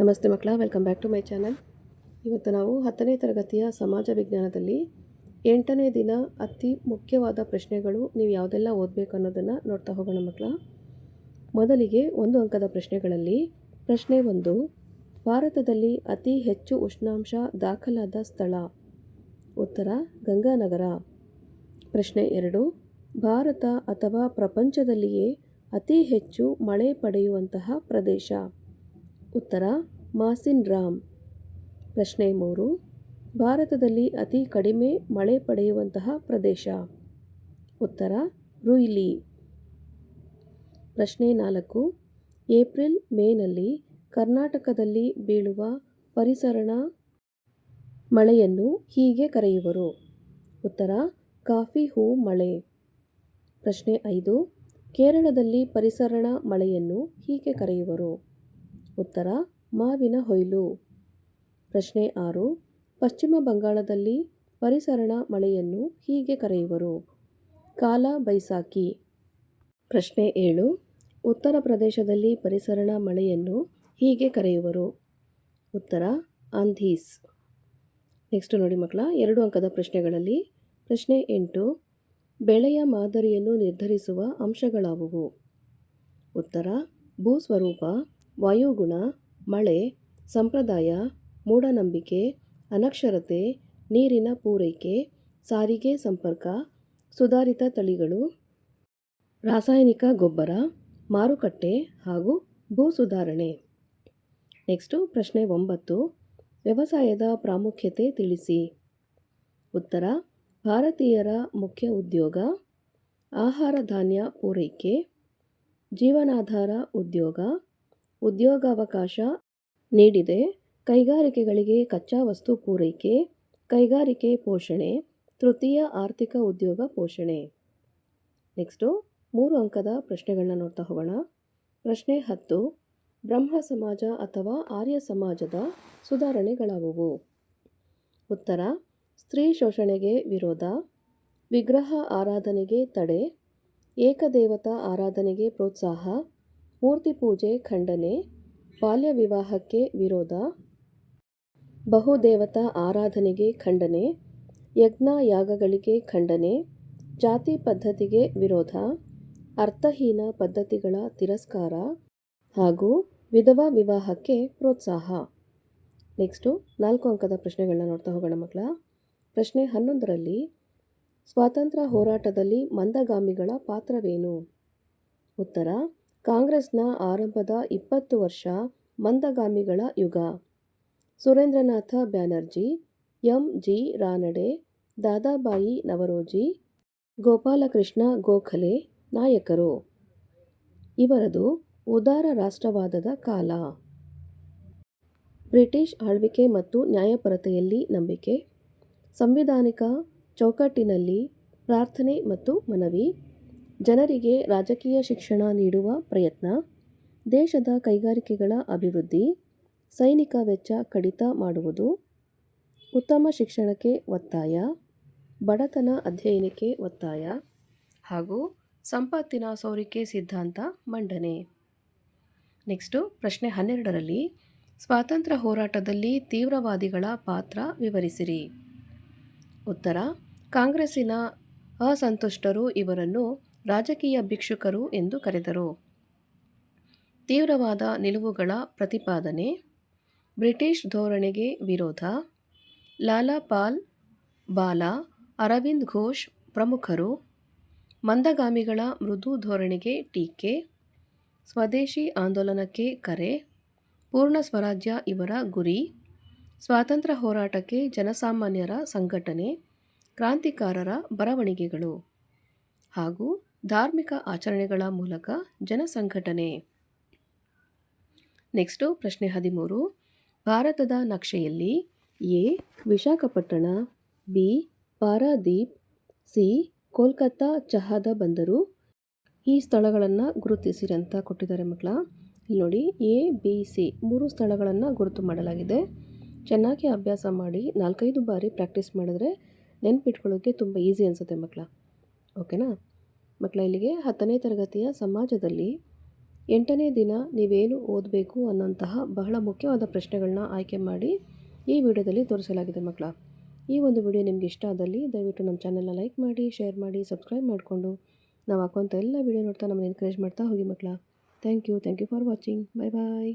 ನಮಸ್ತೆ ಮಕ್ಕಳ welcome back to my channel ಇವತ್ತು ನಾವು ಹತ್ತನೇ ತರಗತಿಯ ಸಮಾಜ ವಿಜ್ಞಾನದಲ್ಲಿ ಎಂಟನೇ ದಿನ ಅತಿ ಮುಖ್ಯವಾದ ಪ್ರಶ್ನೆಗಳು ನೀವು ಯಾವುದೆಲ್ಲ ಓದಬೇಕು ಅನ್ನೋದನ್ನು ನೋಡ್ತಾ ಹೋಗೋಣ ಮಕ್ಕಳ. ಮೊದಲಿಗೆ ಒಂದು ಅಂಕದ ಪ್ರಶ್ನೆಗಳಲ್ಲಿ ಪ್ರಶ್ನೆ ಒಂದು, ಭಾರತದಲ್ಲಿ ಅತಿ ಹೆಚ್ಚು ಉಷ್ಣಾಂಶ ದಾಖಲಾದ ಸ್ಥಳ. ಉತ್ತರ, ಗಂಗಾನಗರ. ಪ್ರಶ್ನೆ ಎರಡು, ಭಾರತ ಅಥವಾ ಪ್ರಪಂಚದಲ್ಲಿಯೇ ಅತಿ ಹೆಚ್ಚು ಮಳೆ ಪಡೆಯುವಂತಹ ಪ್ರದೇಶ. ಉತ್ತರ, ಮಾಸಿನ್ ರಾಮ್. ಪ್ರಶ್ನೆ ಮೂರು. ಭಾರತದಲ್ಲಿ ಅತಿ ಕಡಿಮೆ ಮಳೆ ಪಡೆಯುವಂತಹ ಪ್ರದೇಶ? ಉತ್ತರ, ರುಯ್ಲಿ. ಪ್ರಶ್ನೆ ನಾಲ್ಕು. ಏಪ್ರಿಲ್, ಮೇನಲ್ಲಿ ಕರ್ನಾಟಕದಲ್ಲಿ ಬೀಳುವ ಪರಿಸರಣ ಮಳೆಯನ್ನು ಹೀಗೆ ಕರೆಯುವರು. ಉತ್ತರ, ಕಾಫಿ ಹೂ ಮಳೆ. ಪ್ರಶ್ನೆ ಐದು. ಕೇರಳದಲ್ಲಿ ಪರಿಸರಣ ಮಳೆಯನ್ನು ಹೀಗೆ ಕರೆಯುವರು. ಉತ್ತರ, ಮಾವಿನ ಹೊಯ್ಲು. ಪ್ರಶ್ನೆ ಆರು, ಪಶ್ಚಿಮ ಬಂಗಾಳದಲ್ಲಿ ಪರಿಸರಣ ಮಳೆಯನ್ನು ಹೀಗೆ ಕರೆಯುವರು. ಕಾಲ ಬೈಸಾಕಿ. ಪ್ರಶ್ನೆ ಏಳು, ಉತ್ತರ ಪ್ರದೇಶದಲ್ಲಿ ಪರಿಸರಣ ಮಳೆಯನ್ನು ಹೀಗೆ ಕರೆಯುವರು. ಉತ್ತರ ಆಂಧೀಸ್ ನೆಕ್ಸ್ಟ್ ನೋಡಿ ಮಕ್ಕಳ, ಎರಡು ಅಂಕದ ಪ್ರಶ್ನೆಗಳಲ್ಲಿ ಪ್ರಶ್ನೆ ಎಂಟು, ಬೆಳೆಯ ಮಾದರಿಯನ್ನು ನಿರ್ಧರಿಸುವ ಅಂಶಗಳಾವುವು? ಉತ್ತರ, ಭೂಸ್ವರೂಪ ವಾಯುಗುಣ, ಮಳೆ, ಸಂಪ್ರದಾಯ, ಮೂಢನಂಬಿಕೆ, ಅನಕ್ಷರತೆ, ನೀರಿನ ಪೂರೈಕೆ, ಸಾರಿಗೆ ಸಂಪರ್ಕ, ಸುಧಾರಿತ ತಳಿಗಳು, ರಾಸಾಯನಿಕ ಗೊಬ್ಬರ, ಮಾರುಕಟ್ಟೆ ಹಾಗೂ ಭೂ ಸುಧಾರಣೆ. ನೆಕ್ಸ್ಟು ಪ್ರಶ್ನೆ ಒಂಬತ್ತು, ವ್ಯವಸಾಯದ ಪ್ರಾಮುಖ್ಯತೆ ತಿಳಿಸಿ. ಉತ್ತರ, ಭಾರತೀಯರ ಮುಖ್ಯ ಉದ್ಯೋಗ, ಆಹಾರ ಧಾನ್ಯ ಪೂರೈಕೆ, ಜೀವನಾಧಾರ ಉದ್ಯೋಗ ಉದ್ಯೋಗಾವಕಾಶ ನೀಡಿದೆ. ಕೈಗಾರಿಕೆಗಳಿಗೆ ಕಚ್ಚಾ ವಸ್ತು ಪೂರೈಕೆ, ಕೈಗಾರಿಕೆ ಪೋಷಣೆ, ತೃತೀಯ ಆರ್ಥಿಕ ಉದ್ಯೋಗ ಪೋಷಣೆ. ನೆಕ್ಸ್ಟು ಮೂರು ಅಂಕದ ಪ್ರಶ್ನೆಗಳನ್ನ ನೋಡ್ತಾ ಹೋಗೋಣ. ಪ್ರಶ್ನೆ ಹತ್ತು, ಬ್ರಹ್ಮ ಸಮಾಜ ಅಥವಾ ಆರ್ಯ ಸಮಾಜದ ಸುಧಾರಣೆಗಳಾವುವು? ಉತ್ತರ, ಸ್ತ್ರೀ ಶೋಷಣೆಗೆ ವಿರೋಧ, ವಿಗ್ರಹ ಆರಾಧನೆಗೆ ತಡೆ, ಏಕದೇವತಾ ಆರಾಧನೆಗೆ ಪ್ರೋತ್ಸಾಹ ಮೂರ್ತಿ ಪೂಜೆ, ಖಂಡನೆ ಬಾಲ್ಯ ವಿವಾಹಕ್ಕೆ ವಿರೋಧ, ಬಹುದೇವತಾ ಆರಾಧನೆಗೆ ಖಂಡನೆ ಯಜ್ಞ ಯಾಗಗಳಿಗೆ ಖಂಡನೆ, ಜಾತಿ ಪದ್ಧತಿಗೆ ವಿರೋಧ, ಅರ್ಥಹೀನ ಪದ್ಧತಿಗಳ ತಿರಸ್ಕಾರ ಹಾಗೂ ವಿಧವಾ ವಿವಾಹಕ್ಕೆ ಪ್ರೋತ್ಸಾಹ. ನೆಕ್ಸ್ಟು ನಾಲ್ಕು ಅಂಕದ ಪ್ರಶ್ನೆಗಳನ್ನ ನೋಡ್ತಾ ಹೋಗೋಣ ಮಕ್ಕಳ. ಪ್ರಶ್ನೆ ಹನ್ನೊಂದರಲ್ಲಿ, ಸ್ವಾತಂತ್ರ್ಯ ಹೋರಾಟದಲ್ಲಿ ಮಂದಗಾಮಿಗಳ ಪಾತ್ರವೇನು? ಉತ್ತರ ಕಾಂಗ್ರೆಸ್ನ ಆರಂಭದ ಇಪ್ಪತ್ತು ವರ್ಷ ಮಂದಗಾಮಿಗಳ ಯುಗ. ಸುರೇಂದ್ರನಾಥ ಬ್ಯಾನರ್ಜಿ, ಎಂ. ಜಿ. ರಾನಡೆ, ದಾದಾಬಾಯಿ ನವರೋಜಿ, ಗೋಪಾಲಕೃಷ್ಣ ಗೋಖಲೆ ನಾಯಕರು. ಇವರದು ಉದಾರ ರಾಷ್ಟ್ರವಾದದ ಕಾಲ. ಬ್ರಿಟಿಷ್ ಆಳ್ವಿಕೆ ಮತ್ತು ನ್ಯಾಯಪರತೆಯಲ್ಲಿ ನಂಬಿಕೆ, ಸಂವಿಧಾನಿಕ ಚೌಕಟ್ಟಿನಲ್ಲಿ ಪ್ರಾರ್ಥನೆ ಮತ್ತು ಮನವಿ ಜನರಿಗೆ ರಾಜಕೀಯ ಶಿಕ್ಷಣ ನೀಡುವ ಪ್ರಯತ್ನ, ದೇಶದ ಕೈಗಾರಿಕೆಗಳ ಅಭಿವೃದ್ಧಿ, ಸೈನಿಕ ವೆಚ್ಚ ಕಡಿತ ಮಾಡುವುದು, ಉತ್ತಮ ಶಿಕ್ಷಣಕ್ಕೆ ಒತ್ತಾಯ, ಬಡತನ ಅಧ್ಯಯನಕ್ಕೆ ಒತ್ತಾಯ ಹಾಗೂ ಸಂಪತ್ತಿನ ಸೋರಿಕೆ ಸಿದ್ಧಾಂತ ಮಂಡನೆ. ನೆಕ್ಸ್ಟು, ಪ್ರಶ್ನೆ ಹನ್ನೆರಡರಲ್ಲಿ, ಸ್ವಾತಂತ್ರ್ಯ ಹೋರಾಟದಲ್ಲಿ ತೀವ್ರವಾದಿಗಳ ಪಾತ್ರ ವಿವರಿಸಿರಿ. ಉತ್ತರ, ಕಾಂಗ್ರೆಸ್ಸಿನ ಅಸಂತುಷ್ಟರು ಇವರನ್ನು ರಾಜಕೀಯ ಭಿಕ್ಷುಕರು ಎಂದು ಕರೆದರು. ತೀವ್ರವಾದ ನಿಲುವುಗಳ ಪ್ರತಿಪಾದನೆ, ಬ್ರಿಟಿಷ್ ಧೋರಣೆಗೆ ವಿರೋಧ, ಲಾಲಾ ಪಾಲ್, ಬಾಲಾ, ಅರವಿಂದ್ ಘೋಷ್ ಪ್ರಮುಖರು, ಮಂದಗಾಮಿಗಳ ಮೃದು ಧೋರಣೆಗೆ ಟೀಕೆ, ಸ್ವದೇಶಿ ಆಂದೋಲನಕ್ಕೆ ಕರೆ, ಪೂರ್ಣ ಸ್ವರಾಜ್ಯ ಇವರ ಗುರಿ, ಸ್ವಾತಂತ್ರ್ಯ ಹೋರಾಟಕ್ಕೆ ಜನಸಾಮಾನ್ಯರ ಸಂಘಟನೆ, ಕ್ರಾಂತಿಕಾರರ ಬರವಣಿಗೆಗಳು ಹಾಗೂ ಧಾರ್ಮಿಕ ಆಚರಣೆಗಳ ಮೂಲಕ ಜನಸಂಘಟನೆ. ನೆಕ್ಸ್ಟು ಪ್ರಶ್ನೆ ಹದಿಮೂರು. ಭಾರತದ ನಕ್ಷೆಯಲ್ಲಿ A, Visakhapatnam, B, Paradip, C, Kolkata ಚಹಾದ ಬಂದರು. ಈ ಸ್ಥಳಗಳನ್ನು ಗುರುತಿಸಿರಿ ಅಂತ ಕೊಟ್ಟಿದ್ದಾರೆ ಮಕ್ಕಳ. ಇಲ್ಲಿ ನೋಡಿ ಎ, ಬಿ, ಸಿ ಮೂರು ಸ್ಥಳಗಳನ್ನು ಗುರುತು ಮಾಡಲಾಗಿದೆ. ಚೆನ್ನಾಗಿ ಅಭ್ಯಾಸ ಮಾಡಿ ನಾಲ್ಕೈದು ಬಾರಿ ಪ್ರಾಕ್ಟೀಸ್ ಮಾಡಿದ್ರೆ ನೆನ್ಪಿಟ್ಕೊಳ್ಳೋಕ್ಕೆ ತುಂಬ ಈಸಿ ಅನಿಸುತ್ತೆ ಮಕ್ಕಳ. ಓಕೆನಾ? ಮಕ್ಕಳ ಇಲ್ಲಿಗೆ ಹತ್ತನೇ ತರಗತಿಯ ಸಮಾಜದಲ್ಲಿ ಎಂಟನೇ ದಿನ ನೀವೇನು ಓದಬೇಕು ಅನ್ನೋಂತಹ ಬಹಳ ಮುಖ್ಯವಾದ ಪ್ರಶ್ನೆಗಳನ್ನ ಆಯ್ಕೆ ಮಾಡಿ ಈ ವಿಡಿಯೋದಲ್ಲಿ ತೋರಿಸಲಾಗಿದೆ ಮಕ್ಕಳ. ಈ ಒಂದು ವಿಡಿಯೋ ನಿಮ್ಗೆ ಇಷ್ಟ ಆದಲ್ಲಿ ದಯವಿಟ್ಟು ನಮ್ಮ ಚಾನಲ್ನ ಲೈಕ್ ಮಾಡಿ, ಶೇರ್ ಮಾಡಿ, ಸಬ್ಸ್ಕ್ರೈಬ್ ಮಾಡಿಕೊಂಡು ನಾವು ಹಾಕುವಂಥ ಎಲ್ಲ ವಿಡಿಯೋ ನೋಡ್ತಾ ನಮ್ಮನ್ನು ಎನ್ಕರೇಜ್ ಮಾಡ್ತಾ ಹೋಗಿ ಮಕ್ಕಳ. Thank you thank you for watching bye bye